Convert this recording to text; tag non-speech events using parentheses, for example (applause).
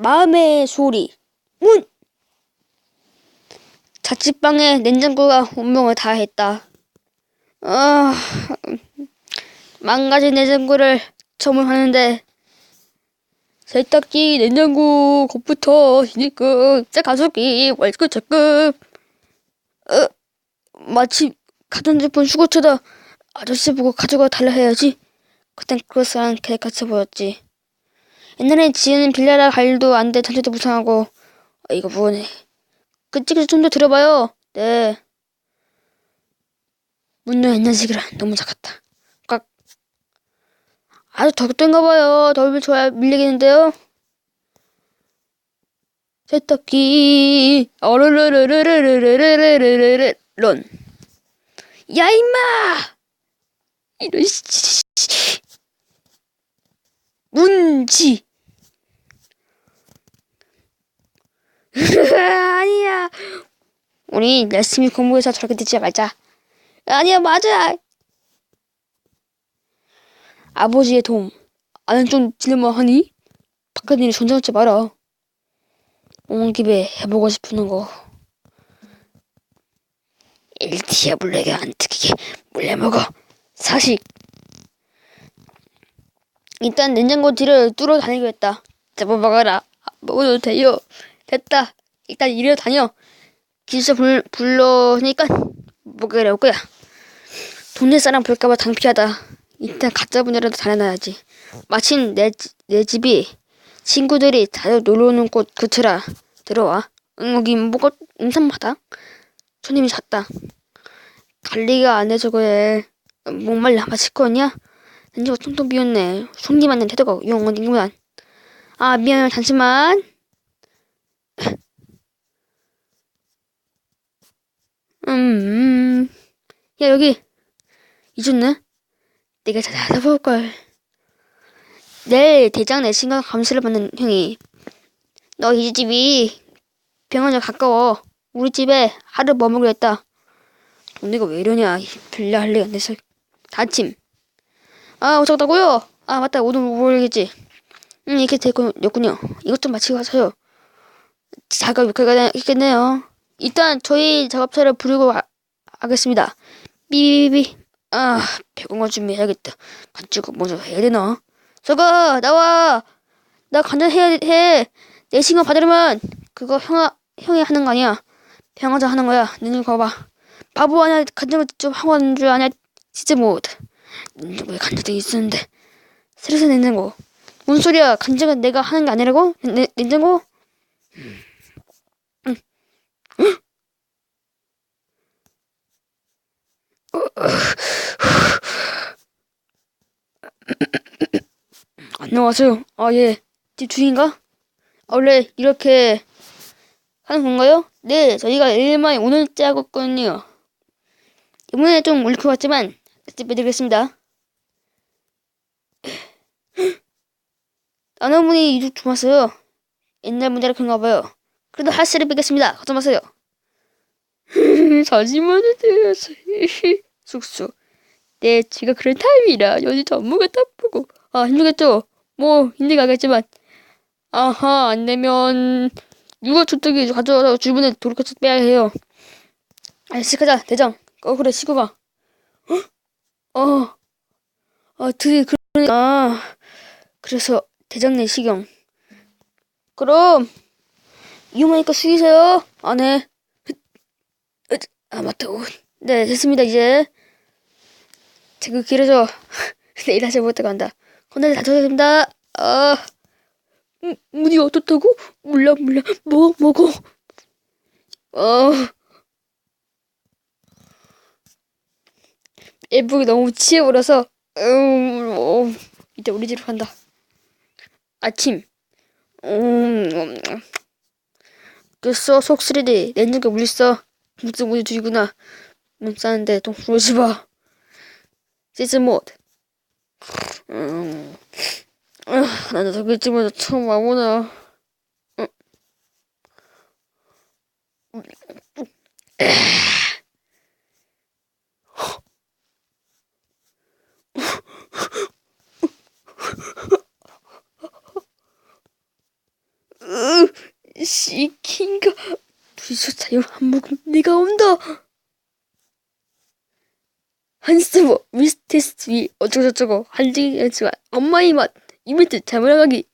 마음의 소리. 문! 자취방에 냉장고가 운명을 다했다. 아, 망가진 냉장고를 처분하는데 세탁기, 냉장고, 컵부터 시니급, 색 가습기, 월급차급. 어, 마치 가전 제품 수거처다 아저씨 보고 가져가 달라 해야지. 그땐 그럴싸한 계획 같이 보였지. 옛날엔 지은은 빌려라 갈 일도 안 돼, 잔치도 무상하고. 아, 이거 뭐네. 그쪽에서 좀 더 들어봐요. 네. 문도 옛날 식이라 너무 작았다. 꽉. 아주 덕된가 봐요. 덜 좋아야 밀리겠는데요. 세탁기 어르르르르르르르르르르 런. 야 임마! 이런 씨. 문지. 아니야. 우리 열심히 공부해서 저렇게 듣지 말자. 아니야, 맞아. 아버지의 도움. 아는 좀 질문하니? 바깥 일이 존재하지 마라. 온 김에 해보고 싶은 거. 일티아블레가 안 뜯기게 몰래 먹어. 사식. 일단 냉장고 뒤를 뚫어 다니겠다. 잡아 먹어라. 먹어도 돼요. 됐다. 일단 이리로 다녀. 기술자 불, 불러니까 먹으려 올 거야. 동네 사람 볼까봐 당피하다. 일단 가짜 분이라도 다녀놔야지. 마침 내, 지- 내 집이 친구들이 자주 놀러 오는 곳 그쳐라. 들어와. 응, 여기 뭐가 인삼마당? 손님이 잤다. 관리가 안 돼서 그래. 목말라 마실 거냐? 렌즈가 텅텅 비었네. 손님한테 태도가 용언이구만. 아, 미안해. 잠시만. 음, 야, 여기. 잊었네? 내가 찾아볼걸. 내일 대장 내신과 감시를 받는 형이. 너 이 집이 병원에 가까워. 우리 집에 하루 머물기로 했다. 동네가 왜 이러냐. 안 돼서. 다짐. 아, 어쩌다고요? 아, 맞다. 오늘 모르겠지. 음, 이렇게 됐군요. 이것 좀 마치고 가세요. 여기가 있겠네요. 일단 저희 작업차를 부르고 가, 하겠습니다. 삐비비비. 아, 배공원 준비해야겠다. 간주고 먼저 해야 되나? 저거 나와. 나 간전 해야 해. 내 신경 받으려면 그거 형아 형이 하는 거 아니야. 병원자 하는 거야. 눈을 거봐. 바보 아니야. 간전을 좀 하고 하는 줄 아냐. 진짜 모드. 냉장고에 간장이 있었는데 새로서 냉장고 뭔 소리야 간장은 내가 하는 게 아니라고? 냉, 냉장고? 응. 안녕하세요 아 예 집 주인가? 원래 이렇게 하는 건가요? 네 저희가 일만에 오늘째 하고 있거든요 이번에 좀 올릴 것 같지만 다시 빼드리겠습니다. 나는 (gasps) 분이 이주 좋았어요. 옛날 문제라 그런가 봐요. 그래도 할수를 뵙겠습니다. 걱정 마세요. (laughs) 자지만 해주세요. 쑥쑥. (laughs) 네, 제가 그런 타입이라 요즘 전무가 따쁘고 아 힘들겠죠? 뭐 힘들겠지만 아하 안 되면 누가 저쪽에 가져와서 주변에 도로까지 빼야 해요. 가자 대장. 어 그래 시구가. 어, 아, 드디 그러니까 아, 그래서 대장 내시경. 그럼 이용하니까 숙이세요. 아, 네. 으, 으, 아, 맞다. 오, 네, 됐습니다. 이제 제가 길어서 (laughs) 내일 다시 못하고 간다. 다쳐야 됩니다. 아, 음, 문이 어떻다고? 몰라, 몰라. 뭐, 뭐고? 어. 예쁘게 너무 취해버려서 음, 어, 이제 우리 집으로 간다. 아침. 음, 음. 됐어 속쓰리디 냉장고 물 있어 무슨 우유 주이구나 문 싸는데 좀 그러지 마 시즌 모드 음, 아, 나는 저기 집에서 처음 와보나 음. 시 킨가 불소 사용 한 모금 내가 온다. 한스버 미스테스트 위 어쩌고저쩌고 한징이지만 엄마의 맛 이벤트 잘못 나가기